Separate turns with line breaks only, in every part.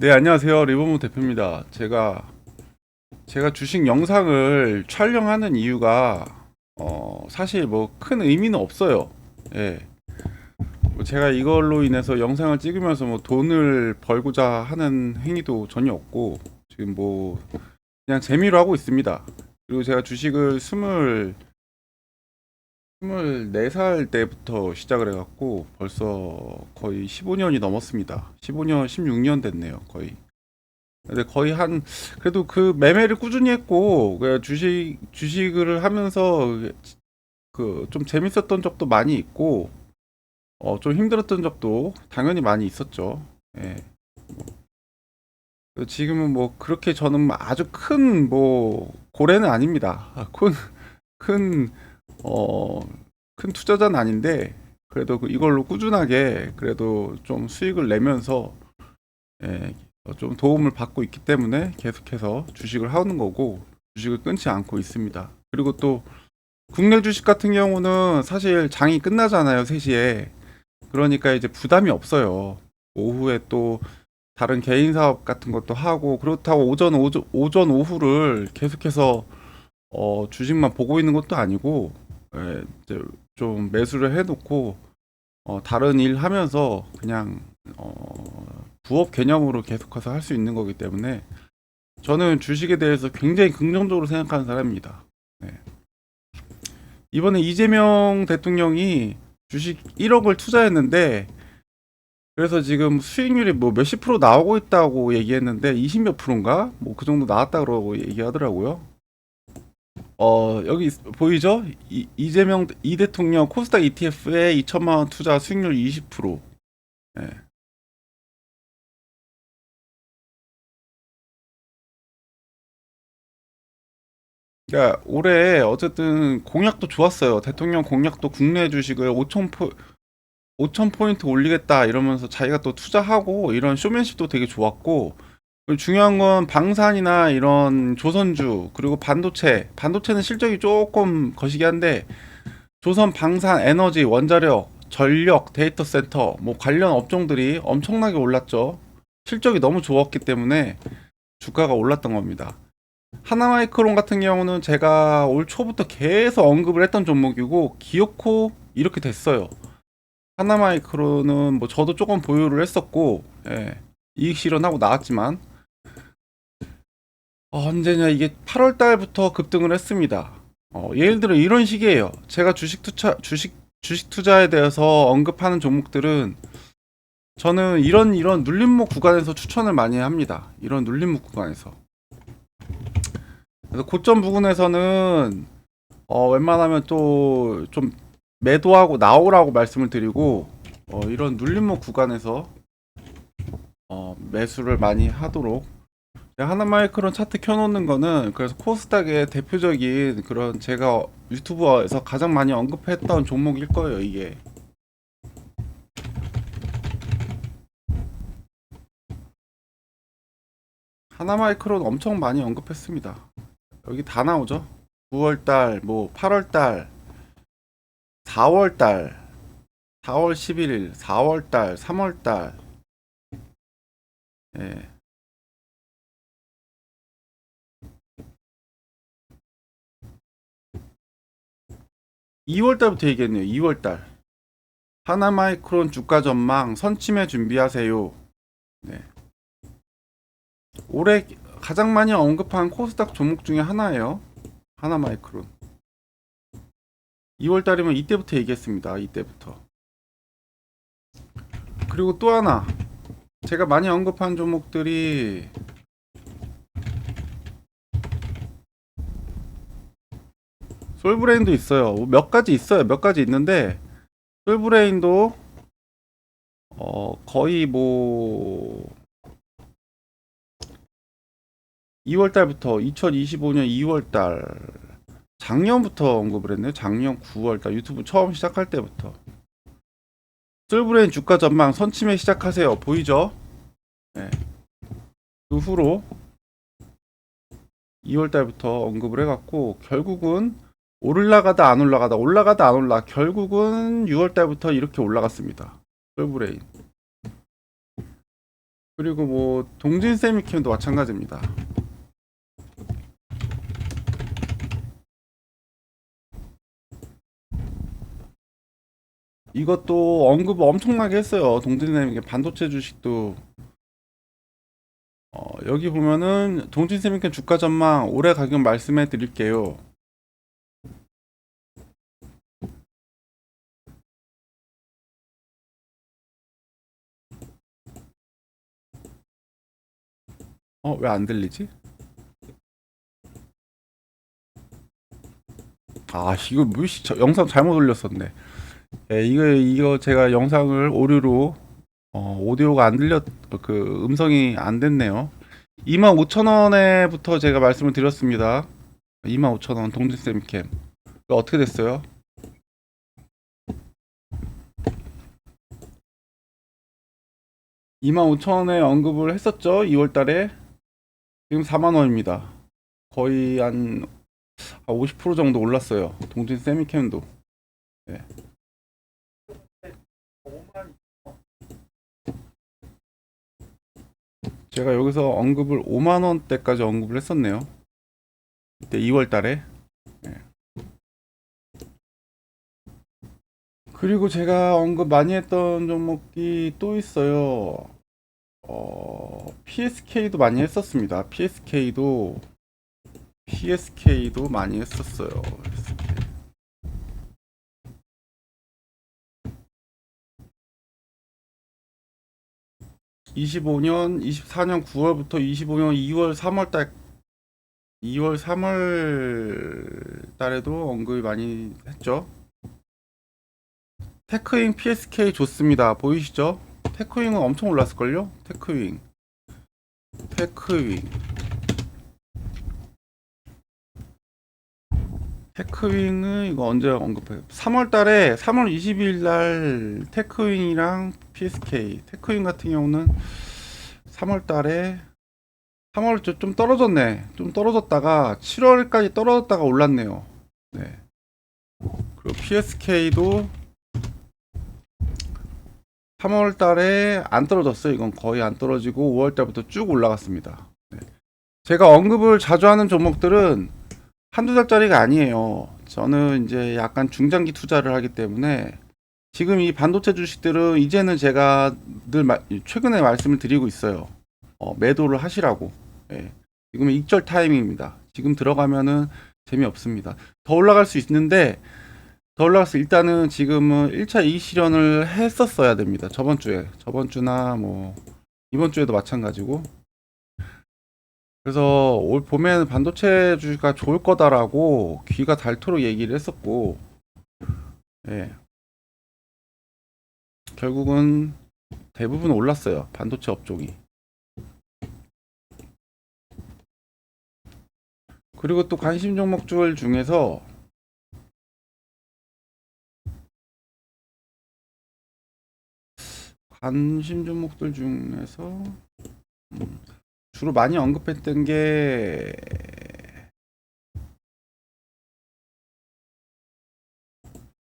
네, 안녕하세요. 리버무 대표입니다. 제가 제가 주식 영상을 촬영하는 이유가 어, 사실 뭐 큰 의미는 없어요. 예. 뭐 제가 이걸로 인해서 영상을 찍으면서 뭐 돈을 벌고자 하는 행위도 전혀 없고 지금 뭐 그냥 재미로 하고 있습니다. 그리고 제가 주식을 스물 스물네 살 때부터 시작을 해갖고 벌써 거의 15년이 넘었습니다. 15년, 16년 됐네요, 거의. 근데 거의 한 그래도 그 매매를 꾸준히 했고 그 주식 주식을 하면서 그 좀 재밌었던 적도 많이 있고 어 좀 힘들었던 적도 당연히 많이 있었죠. 예. 뭐, 지금은 뭐 그렇게 저는 뭐 아주 큰 뭐 고래는 아닙니다. 큰 큰 어, 큰 투자자는 아닌데 그래도 그 이걸로 꾸준하게 그래도 좀 수익을 내면서 예, 어, 좀 도움을 받고 있기 때문에 계속해서 주식을 하는 거고 주식을 끊지 않고 있습니다. 그리고 또 국내 주식 같은 경우는 사실 장이 끝나잖아요, 3시에. 그러니까 이제 부담이 없어요. 오후에 또 다른 개인 사업 같은 것도 하고 그렇다고 오전 오전, 오전 오후를 계속해서 어, 주식만 보고 있는 것도 아니고 예, 이제 좀 매수를 해놓고 어, 다른 일 하면서 그냥 어, 부업 개념으로 계속해서 할 수 있는 거기 때문에 저는 주식에 대해서 굉장히 긍정적으로 생각하는 사람입니다. 네. 이번에 이재명 대통령이 주식 1억을 투자했는데 그래서 지금 수익률이 뭐 몇십 프로 나오고 있다고 얘기했는데 20몇 프로인가? 뭐 그 정도 나왔다고 얘기하더라고요. 어, 여기 있- 보이죠? 이, 이재명 이 대통령 코스닥 ETF에 2천만 원 투자 수익률 20%. 예. 그러니까 올해 어쨌든 공약도 좋았어요. 대통령 공약도 국내 주식을 5천 포 5천 포인트 올리겠다 이러면서 자기가 또 투자하고 이런 쇼맨십도 되게 좋았고 중요한 건 방산이나 이런 조선주 그리고 반도체. 반도체는 실적이 조금 거시기 한데 조선 방산 에너지 원자력 전력 데이터 센터 뭐 관련 업종들이 엄청나게 올랐죠. 실적이 너무 좋았기 때문에 주가가 올랐던 겁니다. 하나마이크론 같은 경우는 제가 올 초부터 계속 언급을 했던 종목이고 기어코 이렇게 됐어요. 하나마이크론은 뭐 저도 조금 보유를 했었고 예, 이익 실현하고 나왔지만 어, 언제냐 이게 8월 달부터 급등을 했습니다. 어, 예를 들어 이런 식이에요. 제가 주식 투자 주식 주식 투자에 대해서 언급하는 종목들은 저는 이런 이런 눌림목 구간에서 추천을 많이 합니다. 이런 눌림목 구간에서. 그래서 고점 부근에서는 어, 웬만하면 또 좀 매도하고 나오라고 말씀을 드리고 어, 이런 눌림목 구간에서 어, 매수를 많이 하도록 하나 마이크론 차트 켜놓는 거는 그래서 코스닥의 대표적인 그런 제가 유튜브에서 가장 많이 언급했던 종목일 거예요 이게. 하나 마이크론 엄청 많이 언급했습니다. 여기 다 나오죠? 9월달 뭐 8월달 4월달 4월 11일 4월달 3월달. 예. 이월 달부터 얘기했네요. 2월 달. 하나마이크론 주가 전망 선침해 준비하세요. 네. 올해 가장 많이 언급한 코스닥 종목 중에 하나예요. 하나마이크론. 2월 달이면 이때부터 얘기했습니다. 이때부터. 그리고 또 하나. 제가 많이 언급한 종목들이 솔브레인도 있어요. 몇 가지 있어요. 몇 가지 있는데 솔브레인도 어 거의 뭐 2월 달부터 2025년 2월 달 작년부터 언급을 했네요. 작년 9월 달 유튜브 처음 시작할 때부터 솔브레인 주가 전망 선침해 시작하세요. 보이죠? 네. 그 후로 2월 달부터 언급을 해갖고 결국은 올라가다 안 올라가다 올라가다 안 올라 결국은 6월 달부터 이렇게 올라갔습니다. 솔브레인. 그리고 뭐 동진 세미캠도 마찬가지입니다. 이것도 언급 엄청나게 했어요. 동진 세미캠 반도체 주식도 어, 여기 보면은 동진 세미캠 주가 전망 올해 가격 말씀해 드릴게요. 어, 왜 안 들리지? 아, 이거 뭐지? 저 영상 잘못 올렸었네. 예, 이거 이거 제가 영상을 오류로 어, 오디오가 안 들렸 그 음성이 안 됐네요. 25,000원에부터 제가 말씀을 드렸습니다. 25,000원 동진쌤 캠. 어떻게 됐어요? (2만 5천 원에 언급을 했었죠 2월 달에 지금 4만 원입니다. 거의 한 50% 정도 올랐어요. 동진 세미캠도. 네. 제가 여기서 언급을 5만 원대까지 언급을 했었네요. 이때 2월 달에. 네. 그리고 제가 언급 많이 했던 종목이 또 있어요 어, PSK도 많이 했었습니다. PSK도 PSK도 많이 했었어요. PSK. (25년) (24년) (9월부터) (25년) (2월) (3월) 달 2월 3월 달에도 언급이 많이 했죠. 테크인 PSK 좋습니다. 보이시죠? 테크윙은 엄청 올랐을걸요? 테크윙. 테크윙. 테크윙은 이거 언제 언급해요? 3월 달에 3월 20일 날 테크윙이랑 PSK. 테크윙 같은 경우는 3월 달에 3월 좀- 좀 떨어졌네. 좀 떨어졌다가 7월까지 떨어졌다가 올랐네요. 네. 그리고 PSK도 3월 달에 안 떨어졌어요. 이건 거의 안 떨어지고 5월 달부터 쭉 올라갔습니다. 네. 제가 언급을 자주 하는 종목들은 한두 달짜리가 아니에요. 저는 이제 약간 중장기 투자를 하기 때문에 지금 이 반도체 주식들은 이제는 제가 늘 마- 최근에 말씀을 드리고 있어요. 어, 매도를 하시라고. 예. 지금은 익절 타이밍입니다. 지금 들어가면은 재미없습니다. 더 올라갈 수 있는데 더 올라갔어. 일단은 지금은 1차 이익 실현을 했었어야 됩니다. 저번 주에. 저번 주나 뭐 이번 주에도 마찬가지고. 그래서 올 봄에는 반도체 주가 좋을 거다라고 귀가 닳도록 얘기를 했었고. 예. 결국은 대부분 올랐어요. 반도체 업종이. 그리고 또 관심 종목들 중에서 관심 종목들 중에서 음, 주로 많이 언급했던 게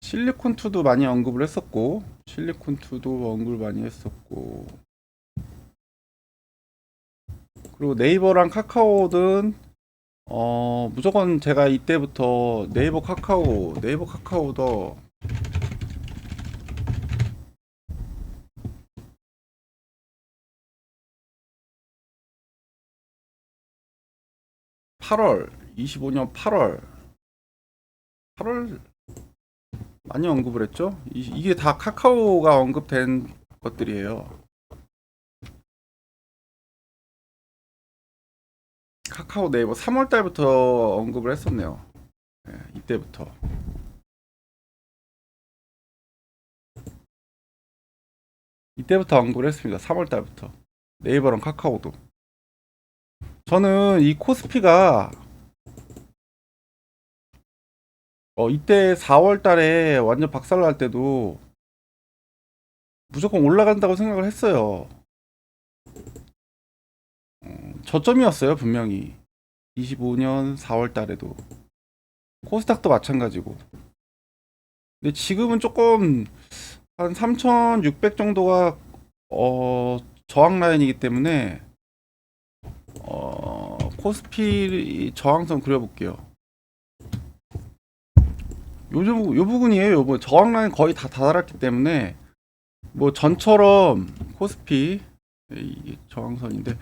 실리콘2도 많이 언급을 했었고 실리콘2도 언급을 많이 했었고 그리고 네이버랑 카카오든 어 무조건 제가 이때부터 네이버 카카오 네이버 카카오도 8월 25년 8월 8월 많이 언급을 했죠? 이, 이게 다 카카오가 언급된 것들이에요. 카카오 네이버 3월 달부터 언급을 했었네요. 네, 이때부터. 이때부터 언급을 했습니다. 3월 달부터. 네이버랑 카카오도. 저는 이 코스피가 어 이때 4월 달에 완전 박살 날 때도 무조건 올라간다고 생각을 했어요. 어, 저점이었어요, 분명히. 25년 4월 달에도. 코스닥도 마찬가지고. 근데 지금은 조금 한 3,600 정도가 어 저항 라인이기 때문에 어, 코스피 저항선 그려볼게요. 요즘 요 부분이에요. 뭐 저항 라인 거의 다 다다랐기 때문에 뭐 전처럼 코스피 이게 저항선인데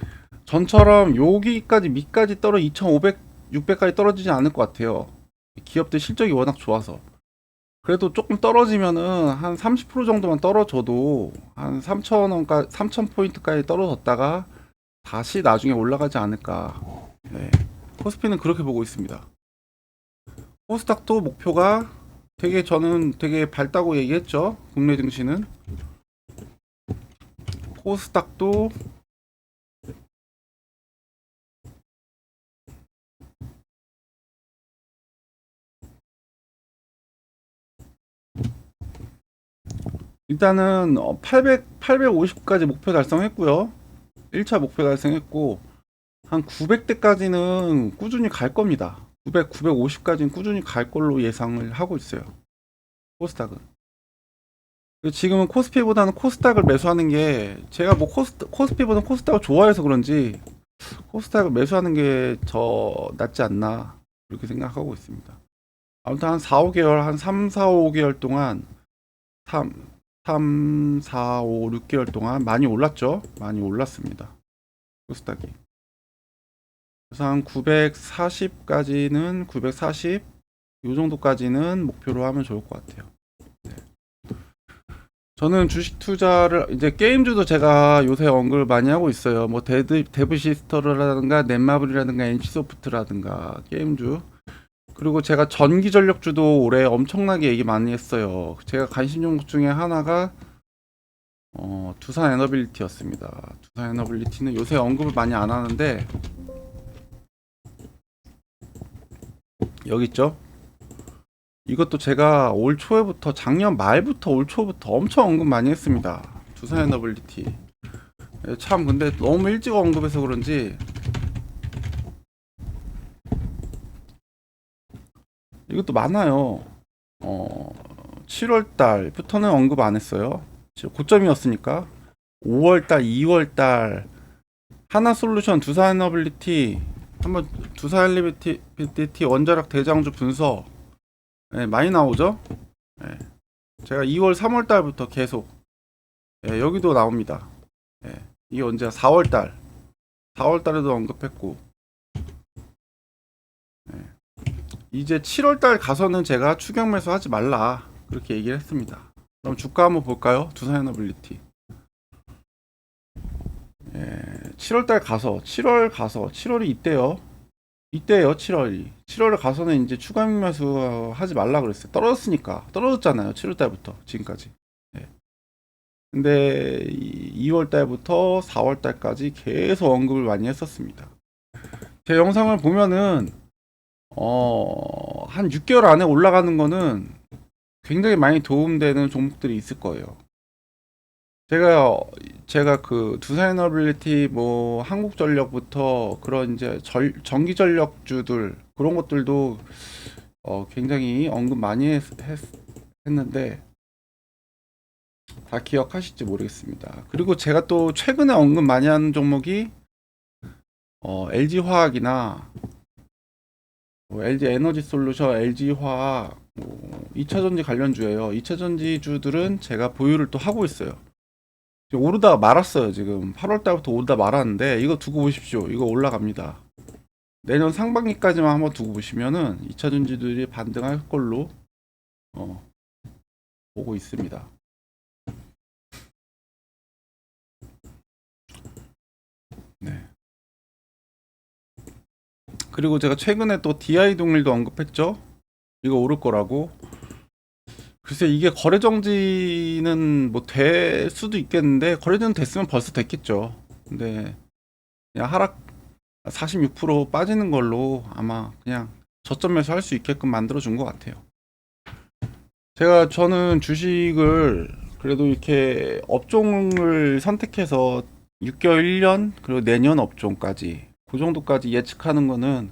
전처럼 여기까지 밑까지 떨어 2,500, 600까지 떨어지지 않을 것 같아요. 기업들 실적이 워낙 좋아서. 그래도 조금 떨어지면은 한 30% 정도만 떨어져도 한 3,000원까지 3,000포인트까지 떨어졌다가 다시 나중에 올라가지 않을까. 네. 코스피는 그렇게 보고 있습니다. 코스닥도 목표가 되게 저는 되게 밝다고 얘기했죠. 국내 증시는. 코스닥도 일단은 어, 800, 850까지 목표 달성했고요. 1차 목표 달성했고 한 900대까지는 꾸준히 갈 겁니다. 900, 950까지는 꾸준히 갈 걸로 예상을 하고 있어요. 코스닥은. 지금은 코스피보다는 코스닥을 매수하는 게 제가 뭐 코스, 코스피보다 코스닥을 좋아해서 그런지 코스닥을 매수하는 게더 낫지 않나 그렇게 생각하고 있습니다. 아무튼 한 4, 5개월, 한 3, 4, 5개월 동안 3, 3, 4, 5, 6개월 동안 많이 올랐죠? 많이 올랐습니다. 코스닥이. 그래서 한 940까지는 940, 요 정도까지는 목표로 하면 좋을 것 같아요. 네. 저는 주식 투자를 이제 게임주도 제가 요새 언급을 많이 하고 있어요. 뭐 데드 데브 시스터라든가 넷마블이라든가 NC소프트라든가 게임주 그리고 제가 전기 전력주도 올해 엄청나게 얘기 많이 했어요. 제가 관심 종목 중에 하나가 어, 두산 에너빌리티였습니다. 두산 에너빌리티는 요새 언급을 많이 안 하는데 여기 있죠. 이것도 제가 올 초에부터 작년 말부터 올 초부터 엄청 언급 많이 했습니다. 두산 에너빌리티. 예, 참 근데 너무 일찍 언급해서 그런지 이것도 많아요. 어, 7월 달부터는 언급 안 했어요. 고점이었으니까. 5월 달, 2월 달 하나 솔루션 두산 에너빌리티 한번 두산 에너빌리티 원자력 대장주 분석 네, 많이 나오죠? 네. 제가 2월, 3월 달부터 계속 네, 여기도 나옵니다. 네. 이게 언제야? 4월 달. 4월 달에도 언급했고 네. 이제 7월 달 가서는 제가 추경 매수 하지 말라 그렇게 얘기를 했습니다. 그럼 주가 한번 볼까요? 두산에너빌리티. 예, 7월 달 가서 7월 가서 7월이 이때요. 이때요, 7월이. 7월에 가서는 이제 추가 매수 하지 말라 그랬어요. 떨어졌으니까. 떨어졌잖아요. 7월 달부터 지금까지. 예. 근데 2월 달부터 4월 달까지 계속 언급을 많이 했었습니다. 제 영상을 보면은 어, 한 6개월 안에 올라가는 거는 굉장히 많이 도움되는 종목들이 있을 거예요. 제가 제가 그 두산에너빌리티 뭐 한국전력부터 그런 이제 절, 전기전력주들 그런 것들도 어, 굉장히 언급 많이 했, 했, 했는데 다 기억하실지 모르겠습니다. 그리고 제가 또 최근에 언급 많이 하는 종목이 어, LG화학이나 뭐 LG 에너지 솔루션, LG 화학, 뭐 2차 전지 관련주예요. 2차 전지 주들은 제가 보유를 또 하고 있어요. 오르다 말았어요. 지금 8월 달부터 오르다 말았는데 이거 두고 보십시오. 이거 올라갑니다. 내년 상반기까지만 한번 두고 보시면은 2차 전지들이 반등할 걸로 어, 보고 있습니다. 그리고 제가 최근에 또 DI 동일도 언급했죠. 이거 오를 거라고. 글쎄 이게 거래 정지는 뭐 될 수도 있겠는데 거래 정지 됐으면 벌써 됐겠죠. 근데 그냥 하락 46% 빠지는 걸로 아마 그냥 저점 매수 할수 있게끔 만들어 준 것 같아요. 제가 저는 주식을 그래도 이렇게 업종을 선택해서 6개월, 1년 그리고 내년 업종까지 그 정도까지 예측하는 거는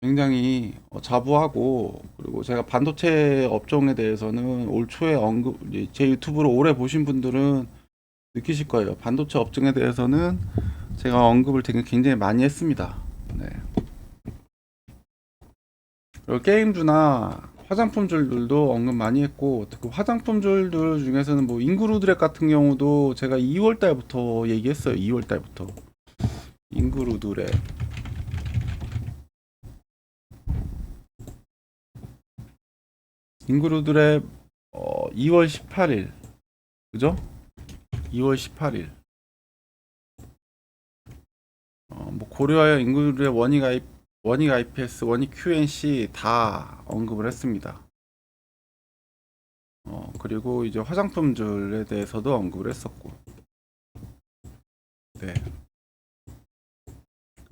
굉장히 어, 자부하고 그리고 제가 반도체 업종에 대해서는 올 초에 언급 제 유튜브를 오래 보신 분들은 느끼실 거예요. 반도체 업종에 대해서는 제가 언급을 되게 굉장히 많이 했습니다. 네. 그리고 게임주나 화장품 줄들도 언급 많이 했고 그 화장품 줄들 중에서는 뭐 인그루드랩 같은 경우도 제가 2월 달부터 얘기했어요. 2월 달부터 인그루드랩 인그루드랩 어, 2월 18일 그죠? 2월 18일 어, 뭐 고려하여 인그루드랩 원익 아이 원익 IPS, 원익 QNC 다 언급을 했습니다. 어, 그리고 이제 화장품줄에 대해서도 언급을 했었고. 네.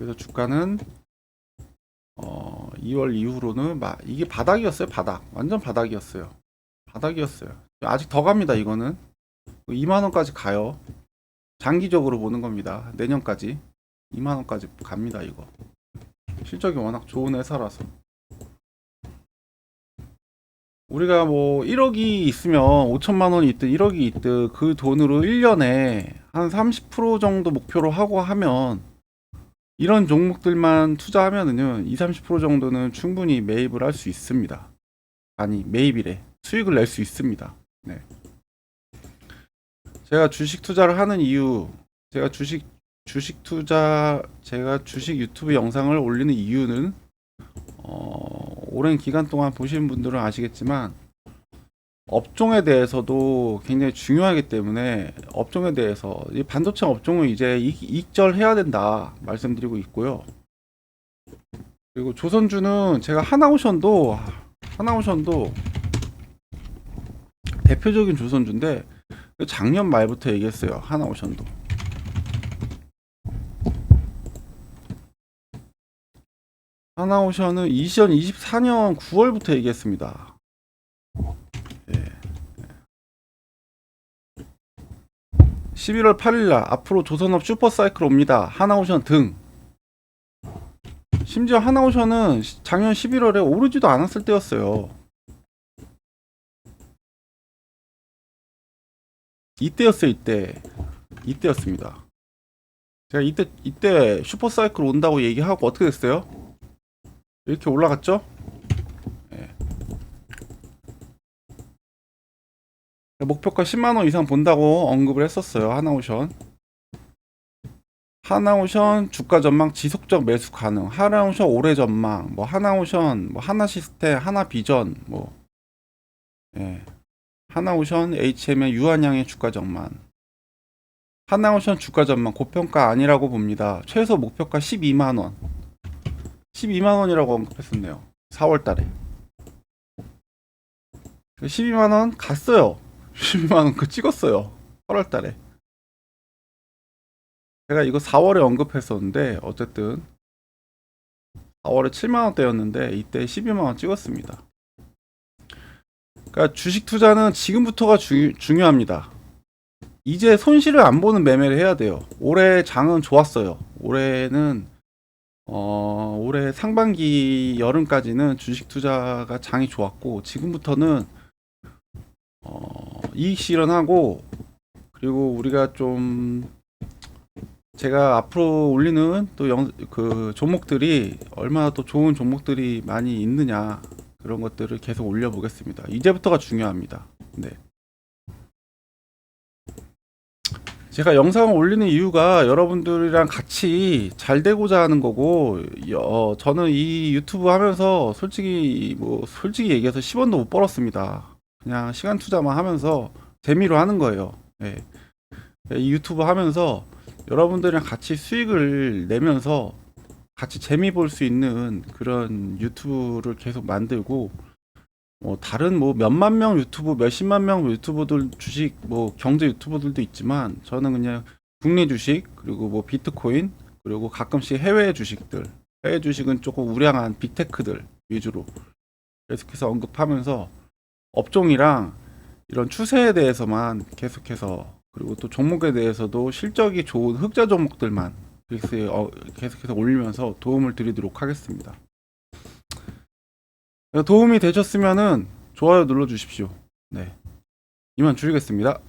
그래서 주가는 어, 2월 이후로는 마, 이게 바닥이었어요, 바닥. 완전 바닥이었어요. 바닥이었어요. 아직 더 갑니다, 이거는. 2만 원까지 가요. 장기적으로 보는 겁니다. 내년까지 2만 원까지 갑니다, 이거. 실적이 워낙 좋은 회사라서 우리가 뭐 1억이 있으면 5천만 원이 있든 1억이 있든 그 돈으로 1년에 한 30% 정도 목표로 하고 하면 이런 종목들만 투자하면은요 2, 30% 정도는 충분히 매입을 할 수 있습니다. 아니 매입이래 수익을 낼 수 있습니다. 네. 제가 주식 투자를 하는 이유 제가 주식 주식 투자 제가 주식 유튜브 영상을 올리는 이유는 어, 오랜 기간 동안 보시는 분들은 아시겠지만 업종에 대해서도 굉장히 중요하기 때문에 업종에 대해서 이 반도체 업종은 이제 이- 익절해야 된다 말씀드리고 있고요. 그리고 조선주는 제가 하나오션도 하나오션도 대표적인 조선주인데 작년 말부터 얘기했어요. 하나오션도. 하나오션은 2024년 9월부터 얘기했습니다. 11월 8일날 앞으로 조선업 슈퍼사이클 옵니다. 하나오션 등. 심지어 하나오션은 시- 작년 11월에 오르지도 않았을 때였어요. 이때였어요, 이때. 이때였습니다. 제가 이때 이때 슈퍼사이클 온다고 얘기하고 어떻게 됐어요? 이렇게 올라갔죠? 목표가 10만원 이상 본다고 언급을 했었어요. 하나오션. 하나오션 주가 전망 지속적 매수 가능. 하나오션 올해 전망. 뭐 하나오션, 뭐 하나시스템, 하나비전, 뭐 예. 하나오션 HM의 유한양의 주가 전망. 하나오션 주가 전망 고평가 아니라고 봅니다. 최소 목표가 12만 원. 12만 원이라고 언급했었네요. 4월 달에. 12만 원 갔어요. 12만 원 그 찍었어요. 8월 달에. 제가 이거 4월에 언급했었는데 어쨌든 4월에 7만 원대였는데 이때 12만 원 찍었습니다. 그러니까 주식 투자는 지금부터가 주, 중요합니다. 이제 손실을 안 보는 매매를 해야 돼요. 올해 장은 좋았어요. 올해는 어, 올해 상반기 여름까지는 주식 투자가 장이 좋았고 지금부터는 어, 이익 실현하고 그리고 우리가 좀 제가 앞으로 올리는 또 영, 그 종목들이 얼마나 또 좋은 종목들이 많이 있느냐 그런 것들을 계속 올려 보겠습니다. 이제부터가 중요합니다. 네. 제가 영상을 올리는 이유가 여러분들이랑 같이 잘 되고자 하는 거고, 어, 저는 이 유튜브 하면서 솔직히, 뭐, 솔직히 얘기해서 10원도 못 벌었습니다. 그냥 시간 투자만 하면서 재미로 하는 거예요. 예. 이 유튜브 하면서 여러분들이랑 같이 수익을 내면서 같이 재미 볼 수 있는 그런 유튜브를 계속 만들고, 뭐 다른 뭐 몇만 명 유튜브 몇십만 명 유튜버들 주식 뭐 경제 유튜버들도 있지만 저는 그냥 국내 주식 그리고 뭐 비트코인 그리고 가끔씩 해외 주식들 해외 주식은 조금 우량한 빅테크들 위주로 계속해서 언급하면서 업종이랑 이런 추세에 대해서만 계속해서 그리고 또 종목에 대해서도 실적이 좋은 흑자 종목들만 계속해서 어, 계속해서 올리면서 도움을 드리도록 하겠습니다. 도움이 되셨으면은 좋아요 눌러 주십시오. 네. 이만 줄이겠습니다.